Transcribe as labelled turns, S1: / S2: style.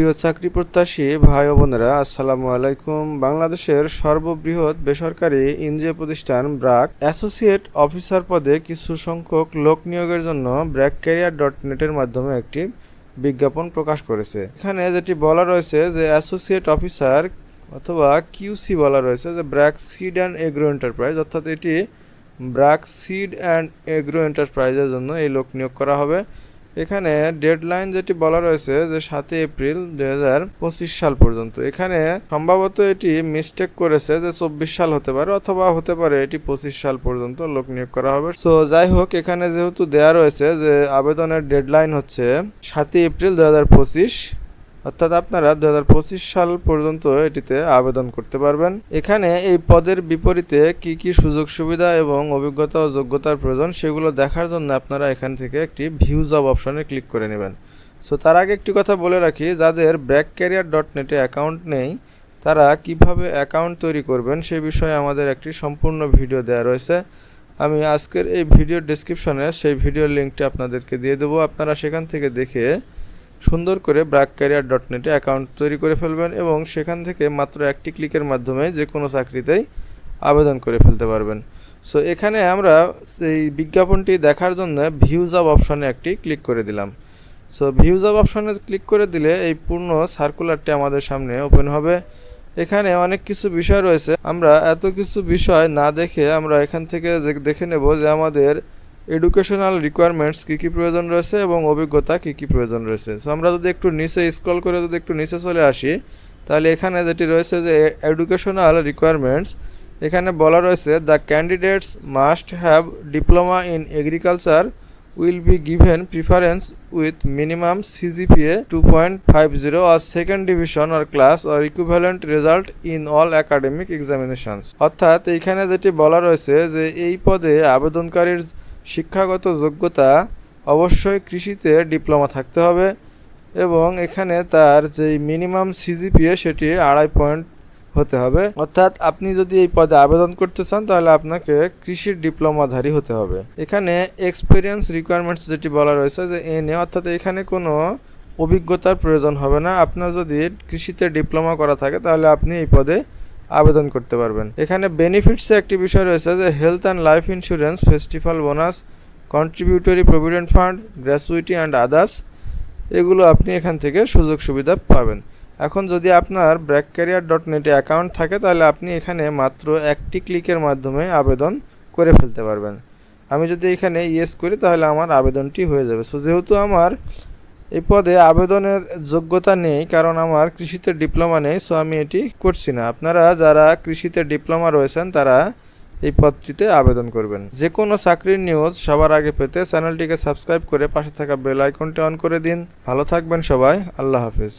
S1: প্রিয় চাকরি প্রত্যাশী ভাই ও বোনেরা, আসসালামু আলাইকুম। বাংলাদেশের সর্ববৃহৎ বেসরকারি এনজিও প্রতিষ্ঠান ব্রাক অ্যাসোসিয়েট অফিসার পদে কিছু সংখ্যক লোক নিয়োগের জন্য ব্র্যাক ক্যারিয়ার ডট নেটের মাধ্যমে একটি বিজ্ঞাপন প্রকাশ করেছে। এখানে যেটি বলা রয়েছে যে অ্যাসোসিয়েট অফিসার অথবা কিউসি বলা রয়েছে যে BRAC seed and agro enterprise, অর্থাৎ এটি ব্র্যাক সিড অ্যান্ড এগ্রো এন্টারপ্রাইজের জন্য এই লোক নিয়োগ করা হবে। এখানে ডেডলাইন যেটি বলা রয়েছে যে সাতই এপ্রিল দুই হাজার পঁচিশ সাল পর্যন্ত। এখানে সম্ভবত এটি মিস্টেক করেছে যে চব্বিশ সাল হতে পারে অথবা হতে পারে এটি পঁচিশ সাল পর্যন্ত লোক নিয়োগ করা হবে। সো যাই হোক, এখানে যেহেতু দেয়া রয়েছে যে আবেদনের ডেডলাইন হচ্ছে সাতই এপ্রিল দুই হাজার পঁচিশ অর্থাৎ আপনারা দু হাজার পঁচিশ সাল পর্যন্ত এটিতে আবেদন করতে পারবেন। এখানে এই পদের বিপরীতে কি কি সুযোগ সুবিধা এবং অভিজ্ঞতা ও যোগ্যতার প্রয়োজন সেগুলো দেখার জন্য আপনারা এখান থেকে একটি ভিউজ অব অপশনে ক্লিক করে নেবেন। সো তার আগে একটি কথা বলে রাখি, যাদের ব্র্যাক ক্যারিয়ার ডট নেটে অ্যাকাউন্ট নেই, তারা কীভাবে অ্যাকাউন্ট তৈরি করবেন সে বিষয়ে আমাদের একটি সম্পূর্ণ ভিডিও দেওয়া রয়েছে। আমি আজকের এই ভিডিও ডিসক্রিপশনে সেই ভিডিওর লিঙ্কটি আপনাদেরকে দিয়ে দেবো। আপনারা সেখান থেকে দেখে সুন্দর করে ব্র্যাক ক্যারিয়ার ডট নেটে অ্যাকাউন্ট তৈরি করে ফেলবেন এবং সেখান থেকে মাত্র একটি ক্লিকের মাধ্যমে যে কোনো চাকরিতেই আবেদন করে ফেলতে পারবেন। সো এখানে আমরা সেই বিজ্ঞাপনটি দেখার জন্য ভিউজ অব অপশনে একটি ক্লিক করে দিলাম। সো ভিউজ অব অপশনে ক্লিক করে দিলে এই পূর্ণ সার্কুলারটি আমাদের সামনে ওপেন হবে। এখানে অনেক কিছু বিষয় রয়েছে। আমরা এত কিছু বিষয় না দেখে আমরা এখান থেকে দেখে নেব যে আমাদের এডুকেশনাল রিকোয়ারমেন্টস কী কী প্রয়োজন রয়েছে এবং অভিজ্ঞতা কী কী প্রয়োজন রয়েছে? সো আমরা যদি একটু নিচে স্ক্রল করে যদি একটু নিচে চলে আসি, তাহলে এখানে যেটি রয়েছে যে এডুকেশনাল রিকোয়ারমেন্টস এখানে বলা রয়েছে the candidates must have diploma in agriculture will be given preference with minimum CGPA two point five zero or second division or class or equivalent result in all academic examinations অর্থাৎ এইখানে যেটি বলা রয়েছে যে এই পদে আবেদনকারীর শিক্ষাগত যোগ্যতা অবশ্যই কৃষিতে ডিপ্লোমা থাকতে হবে এবং এখানে তার যে মিনিমাম সিজিপিএ সেটি আড়াই পয়েন্ট হতে হবে। অর্থাৎ আপনি যদি এই পদে আবেদন করতে চান, তাহলে আপনাকে কৃষির ডিপ্লোমাধারী হতে হবে। এখানে এক্সপিরিয়েন্স রিকোয়ারমেন্টস যেটি বলা রয়েছে যে এনে অর্থাৎ এখানে কোনো অভিজ্ঞতার প্রয়োজন হবে না। আপনার যদি কৃষিতে ডিপ্লোমা করা থাকে, তাহলে আপনি এই পদে আবেদন করতে পারবেন। এখানে বেনিফিটসে একটি বিষয় রয়েছে যে health and life insurance festival bonus contributory provident fund gratuity and others এগুলো আপনি এখান থেকে সুযোগ সুবিধা পাবেন। এখন যদি আপনার ব্র্যাক ক্যারিয়ার ডট নেটে অ্যাকাউন্ট থাকে, তাহলে আপনি এখানে মাত্র একটি ক্লিকের মাধ্যমে আবেদন করে ফেলতে পারবেন। আমি যদি এখানে ইয়েস করি, তাহলে আমার আবেদনটি হয়ে যাবে। সো যেহেতু আমার এই পদে আবেদনের যোগ্যতা নেই, কারণ আমার কৃষিতে ডিপ্লোমা নেই সো আমি এটি করছি না। আপনারা যারা কৃষিতে ডিপ্লোমা রয়েছেন, তারা এই পদটিতে আবেদন করবেন। যে কোনো চাকরির নিউজ সবার আগে পেতে চ্যানেলটিকে সাবস্ক্রাইব করে পাশে থাকা বেল আইকনটি অন করে দিন। ভালো থাকবেন সবাই, আল্লাহ হাফিজ।